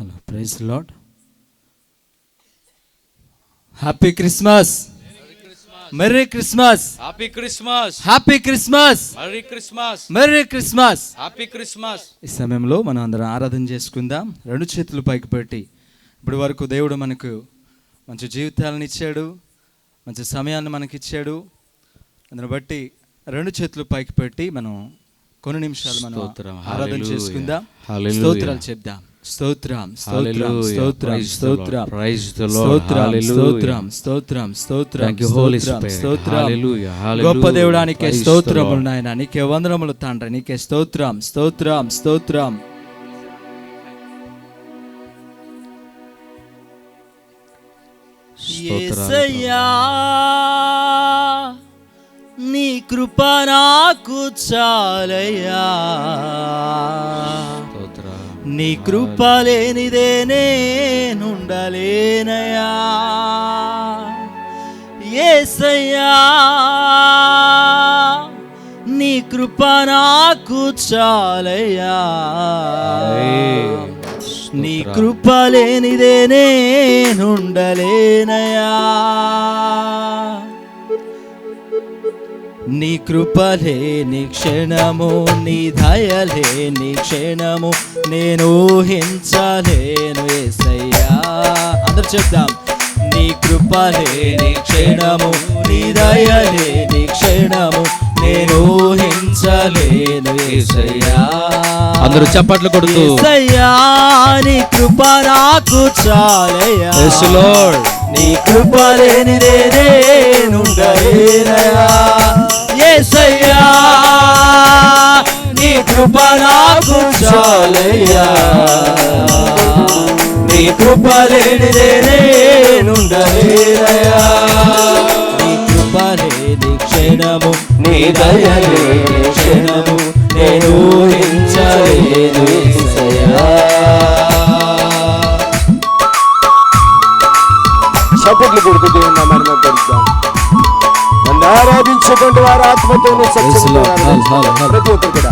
Hello praise Lord happy Christmas. Merry Christmas. Happy Christmas. Happy Christmas. Merry Christmas. Merry Christmas. Happy Christmas. ఈ సమయంలో మనం అందరం ఆరాధన చేసుకుందాం. రెండు చేతులు పైకి పెట్టి. ఇప్పటి వరకు దేవుడు మనకు మంచి జీవితాలను ఇచ్చాడు. మంచి సమయాన్ని మనకి ఇచ్చాడు. అందుని బట్టి రెండు చేతులు పైకి పెట్టి మనం కొన్ని నిమిషాలు మనం. ఆరాధన. చేసుకుందాం. స్తోత్రాలు చెప్దాం. స్తోత్రం స్తోత్రం. స్తోత్రం Praise the స్తోత్రం. స్తోత్రం. స్తోత్రం స్తోత్రం స్తోత్రం. గొప్ప దేవుడానికే స్తోత్రములు. నాయన నీకే వందనములు తండ్రి నీకే స్తోత్రం స్తోత్రం స్తోత్రం యేసయ్యా, నీ కృప నాకు చాలయ్యా స్తోత్రం నీ కృప లేనిదే నేనుండలేనయా యేసయ్యా నీ కృప నాకు చాలయ్యా. నీ కృప లేనిదే నేనుండలేనయా నీ కృపలేని క్షణము నీ దయలేని క్షణము నేను ఊహించలేను ఏసయ్యా. అందరు చెప్దాం. నీ కృపలేని క్షణము నీ దయలేని క్షణము నేను ఊహించలేను ఏసయ్యా. అందరూ చప్పట్లు కొడుతూ. ఏసయ్యా నీ కృప నాకు చాలయ్యా. నీ కృప లేనిదే నేనుండలేనయా యేసయ్యా నీ కృప నాకు చాలయ్యా. నీ కృప లేనిదే నేనుండలేనయా నీ కృప లేని క్షణము నీ దయ లేని క్షణము నేను ఆరాధించేటువంటి వారు. ప్రతి ఒక్కరు కూడా.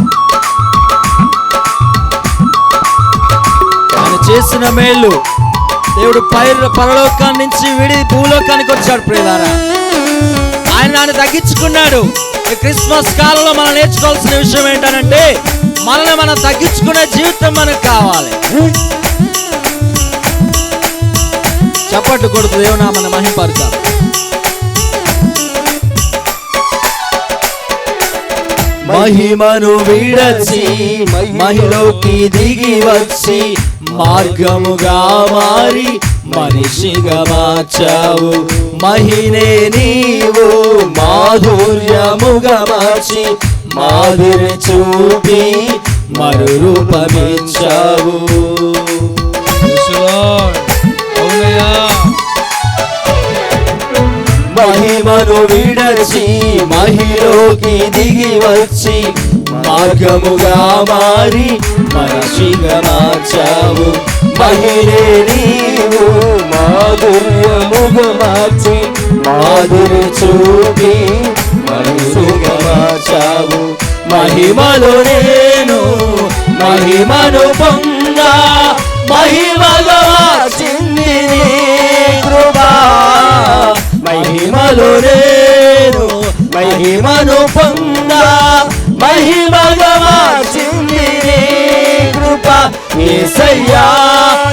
ఆయన చేసిన మేళ్ళు దేవుడు పైరు పరలోకాన్ని నుంచి విడి భూలోకానికి వచ్చాడు ప్రియులారా. ఆయన నన్ను తగ్గించుకున్నాడు. ఈ క్రిస్మస్ కాలంలో మనం నేర్చుకోవాల్సిన విషయం ఏంటంటే మనల్ని మనం తగ్గించుకునే జీవితం మనకు కావాలి. చప్పట్లు కొడుతూ దేవునా మన మహింపరచాలి మహిమను విడచి మహిలోకి దిగి వచ్చి మార్గముగా మారి మనిషిగా మార్చావు. మహినే నీవు మాధుర్యముగా మార్చి మాధురి చూపి మరు రూపమిచ్చావు మహిమను విడచి మహిలోకి దిగి వచ్చి మార్గముగా మారి మనిషిగా మార్చావు. మహిళే నీవు మాధుర్యముగా మార్చి మాధురి చూపి మనిషిగా మార్చావు. మహిమలో నేను మహిమను పొందా మహిమలో మహిమలో నేను మహిమను పొందా మహిమగా మార్చింది కృప. ఏసయ్యా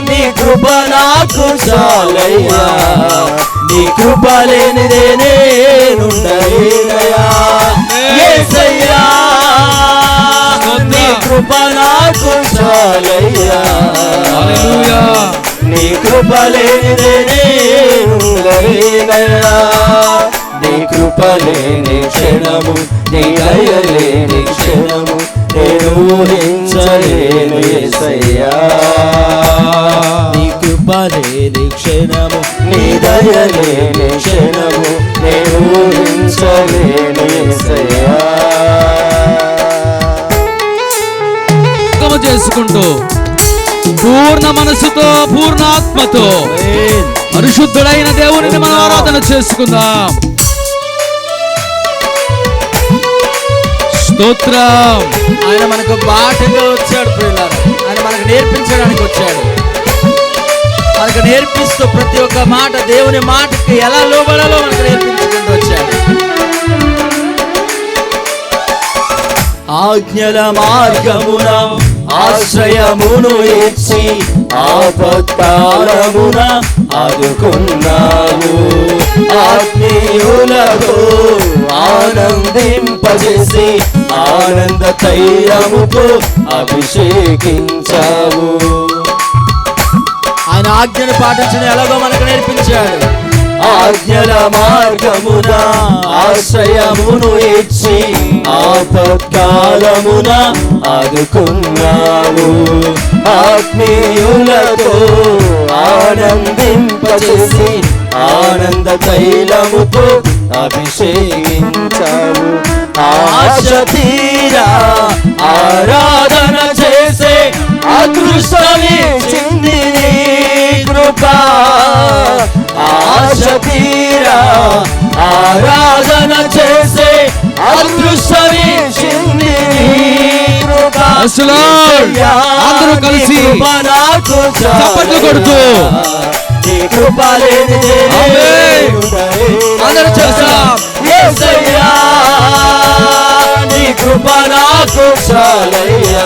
నీ కృప నాకు చాలయ్యా. నీ కృప లేనిదే నేనుండలేనయా ఏసయ్యా నీ కృప నాకు చాలయ్యా. నీ కృప నీ కృపలేని క్షణము నీ దయ క్షణము నేను ఊహించలేను యేసయ్యా నీ కృపలేని క్షణము నీ దయలేని క్షణము నేను ఊహించలేను పరిశుద్ధుడైన దేవుని మనం ఆరాధన చేసుకుందాం. స్తోత్రం. ఆయన మనకు బాటగా వచ్చాడు ఆయన మనకు నేర్పించడానికి వచ్చాడు. నేర్పిస్తూ ప్రతి ఒక్క మాట దేవుని మాటకి ఎలా లోబడాలో మనకు నేర్పించుకుంటూ వచ్చాడు. ఆజ్ఞల మార్గమున ఆశ్రయమును ఇచ్చి ఆపత్కాలమున ఆదుకున్నావు. ఆత్మీయులతో ఆనందింపజేసి ఆనంద తైలముతో అభిషేకించావు. ఆయన ఆజ్ఞను పాటించడం ఎలాగో మనకు నేర్పించాడు. ఆజ్ఞల మార్గమున ఆశ్రయమును ఇచ్చి ఆపత్కాలమున ఆదుకున్నావు. ఆత్మీయులతో ఆనందింపచేసి ఆనంద తైలముతో అభిషేకించావు ఆశ తీరా ఆరాధన చేసే అదృష్టమే చింది కృప ఆశ తీరా ఆరాధన చేసే అదృష్టమే చింది నీ కృప Yes, Lord. అందరూ కలిసి చప్పట్లు కొడుతూ. నీ కృప లేనిదే ఆమేన్. అందరూ చేస్తాం యేసయ్యా నీ కృప నాకు చాలయ్యా.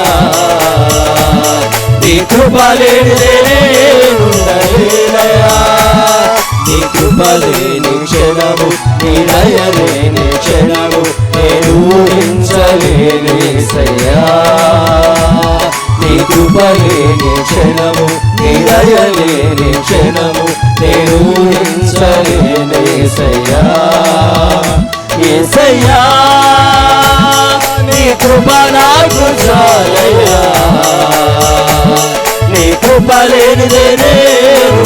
నీ కృప లేనిదే ఉండలేనయ్యా నీ కృప లేని క్షణము నీ దయ లేని క్షణము నేను ఊహించలేను యేసయ్యా. కృపలేని క్షణము నీ క్షణము నేను ఊహించలేను యేసయ్యా నీ కృప నాకు చాలయ్యా. నీ కృప లేనిదే నేను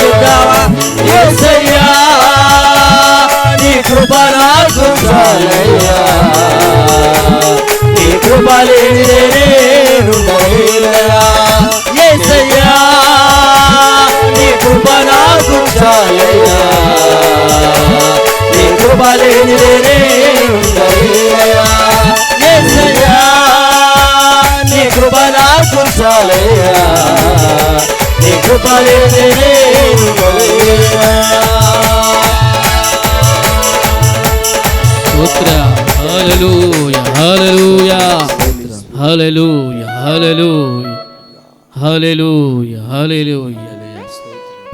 చూద్దామా నీ కృప నాకు చాలయ్యా. నీ కృప లేనిదే ఉండలేనయ్యా. యేసయ్యా నీ కృప నాకు చాలయ్యా నీ కృప లేనిదే నేను ఉండలేనయ్యా. యేసయ్యా నీ కృప నాకు చాలయ్యా నీ కృప లేనిదే నేను ఉండలేనయ్యా. స్తోత్ర హల్లెలూయా హల్లెలూయా హల్లెలూయా హల్లెలూయా హల్లెలూయా హల్లెలూయా